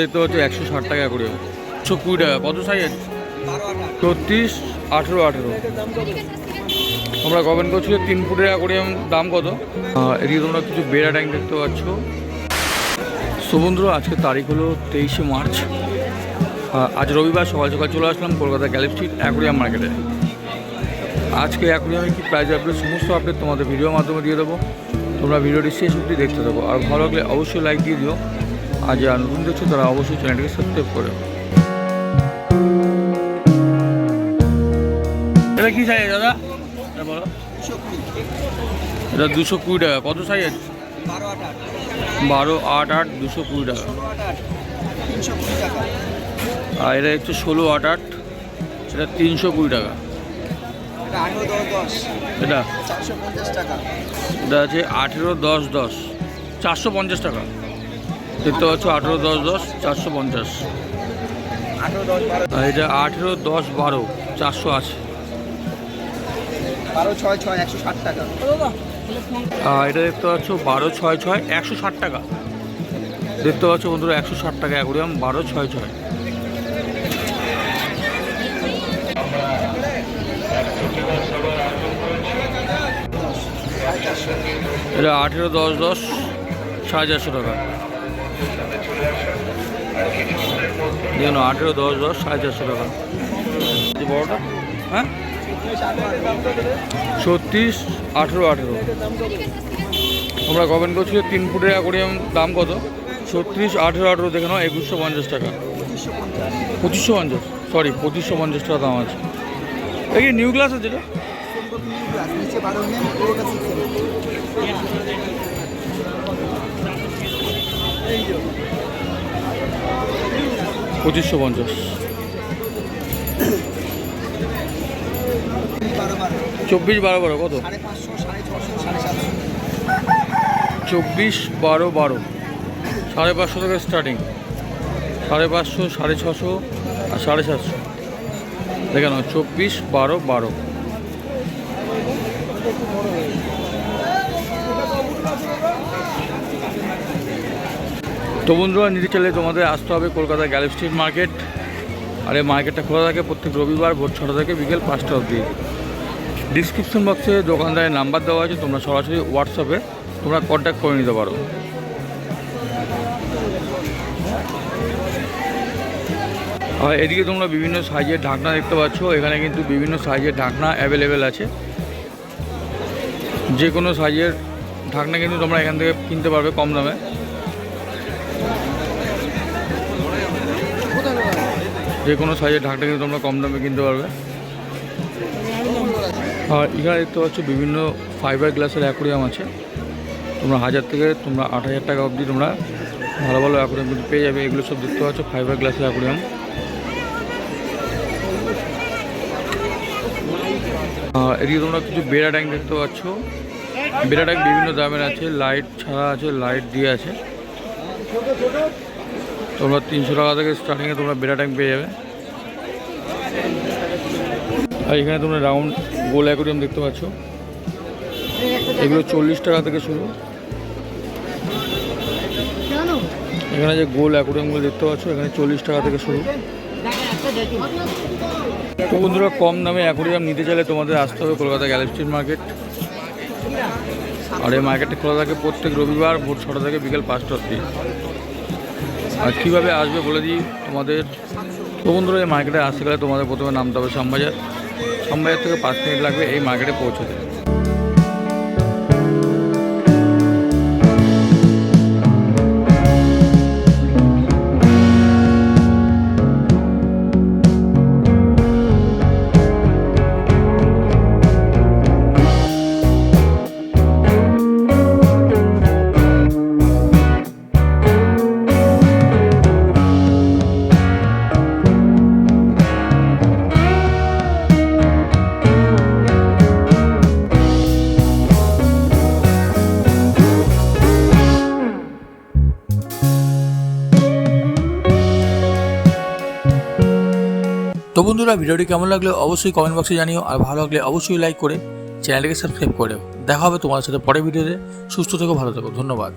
দেখতে হচ্ছে একশো ষাট টাকা করে। একশো কুড়ি টাকা, কত সাইজ ছত্রিশ, আঠেরো আঠেরো। আমরা কমেন্ট করছি তিন ফুটের অ্যাকোরিয়াম দাম কত? এদিকে তোমরা কিছু বেড়া ট্যাঙ্ক দেখতে পাচ্ছ। সুবন্ধু আজকে তারিখ হলো তেইশে মার্চ। আজ রবিবার, সকাল সকাল চলে আসলাম কলকাতা গ্যালেপ স্ট্রিট অ্যাকোরিয়াম মার্কেটে আজকে অ্যাকোরিয়ামে কি প্রাইস আপডেট সমস্ত আপডেট তোমাদের ভিডিওর মাধ্যমে দিয়ে দেবো। তোমরা ভিডিওটি শেষ অবধি দেখতে থাকো। আর ভালো লাগলে অবশ্যই লাইক দিয়ে দিও। আর যারা নতুন দেখছ তারা অবশ্যই চ্যানেলটিকে সাবস্ক্রাইব করে এটা কি সাইজ দাদা? বলো। এটা দুশো কুড়ি টাকা। কত সাইজ বারো আট আট দুশো কুড়ি টাকা। আর এটা হচ্ছে ষোলো আট আট। সেটা তিনশো কুড়ি টাকা। এটা? এটা এটা আছে আঠেরো দশ দশ। চারশো পঞ্চাশ টাকা। দেখতে পাচ্ছ আঠেরো দশ দশ চারশো পঞ্চাশ। এটা আঠেরো দশ বারো চারশো আর এটা দেখতে পাচ্ছ বারো ছয় ছয় একশো ষাট টাকা। দেখতে পাচ্ছ বন্ধুরা একশো ষাট টাকা অ্যাকোরিয়াম বারো ছয় ছয়। এটা আঠেরো দশ দশ সাড়ে চারশো টাকা। আঠেরো, দশ দশ, সাড়ে চারশো টাকা। বড়টা? হ্যাঁ? ছত্রিশ, আঠেরো আঠেরো। তোমরা কমেন্ট করছ তিন ফুটের অ্যাকোরিয়াম দাম কত? ছত্রিশ, আঠেরো আঠেরো দেখে নাও, একুশশো পঞ্চাশ টাকা। পঁচিশশো পঞ্চাশ? সরি পঁচিশশো পঞ্চাশ টাকা দাম আছে। এই নিউ ক্লাস আছে পঁচিশশো পঞ্চাশ। চব্বিশ বারো বারো, কত? চব্বিশ বারো বারো। সাড়ে পাঁচশো থেকে স্টার্টিং সাড়ে পাঁচশো, সাড়ে ছশো আর সাড়ে সাতশো। দেখে নাও, চব্বিশ বারো বারো। তো বন্ধুরা, নিতে চাইলে তোমাদের আসতে হবে কলকাতা গ্যালেপ স্ট্রিট মার্কেট আর এই মার্কেটটা খোলা থাকে প্রত্যেক রবিবার ভোর ছটা থেকে বিকেল পাঁচটা অবধি। ডিসক্রিপশন বক্সে দোকানদারের নাম্বার দেওয়া আছে, তোমরা সরাসরি হোয়াটসঅ্যাপে তোমরা কন্ট্যাক্ট করে নিতে পারো। আর এদিকে তোমরা বিভিন্ন সাইজের ঢাকনা দেখতে পাচ্ছ, এখানে কিন্তু বিভিন্ন সাইজের ঢাকনা অ্যাভেলেবেল আছে। যে কোনো সাইজের ঢাকনা কিন্তু তোমরা এখান থেকে কিনতে পারবে কম দামে। যে কোনো সাইজের ঢাকটা কিন্তু তোমরা কম দামে কিনতে পারবে। আর এখানে দেখতে পাচ্ছ বিভিন্ন ফাইবার গ্লাসের অ্যাকোরিয়াম আছে। তোমরা হাজার থেকে তোমরা আট হাজার টাকা অবধি তোমরা ভালো ভালো অ্যাকোরিয়াম কিন্তু পেয়ে যাবে। এগুলো সব দেখতে পাচ্ছ ফাইবার গ্লাসের অ্যাকোরিয়াম এদিকে তোমরা কিছু বেড়া ট্যাঙ্ক দেখতে পাচ্ছ। বেড়া ট্যাঙ্ক বিভিন্ন দামের আছে। লাইট ছাড়া আছে লাইট দিয়ে আছে। তোমরা তিনশো টাকা থেকে স্টার্টিংয়ে তোমরা বেটা ট্যাঙ্ক পেয়ে যাবে। আর এখানে তোমরা রাউন্ড গোল অ্যাকোরিয়াম দেখতে পাচ্ছ। এগুলো চল্লিশ টাকা থেকে শুরু। এখানে যে গোল অ্যাকোরিয়ামগুলো দেখতে পাচ্ছ, এখানে চল্লিশ টাকা থেকে শুরু। তো বন্ধুরা, কম দামে অ্যাকোরিয়াম নিতে চাইলে তোমাদের আসতে হবে কলকাতা গ্যালেপ স্ট্রিট মার্কেট আর এই মার্কেটটা খোলা থাকে প্রত্যেক রবিবার ভোর ছটা থেকে বিকেল পাঁচটা অবধি। আর কীভাবে আসবে বলে দিই তোমাদের? তো বন্ধুরা, এই মার্কেটে আসতে গেলে তোমাদের প্রথমে নামতে হবে শ্যামবাজার। শ্যামবাজার থেকে পাঁচ মিনিট লাগবে এই মার্কেটে পৌঁছতে। বন্ধুরা, ভিডিওটি কেমন লাগলে অবশ্যই কমেন্ট বক্সে জানিও, আর ভালো লাগলে অবশ্যই লাইক করে চ্যানেলটিকে সাবস্ক্রাইব করে দেখা হবে তোমার সাথে পরের ভিডিওতে। সুস্থ থেকো, ভালো থেকো, ধন্যবাদ।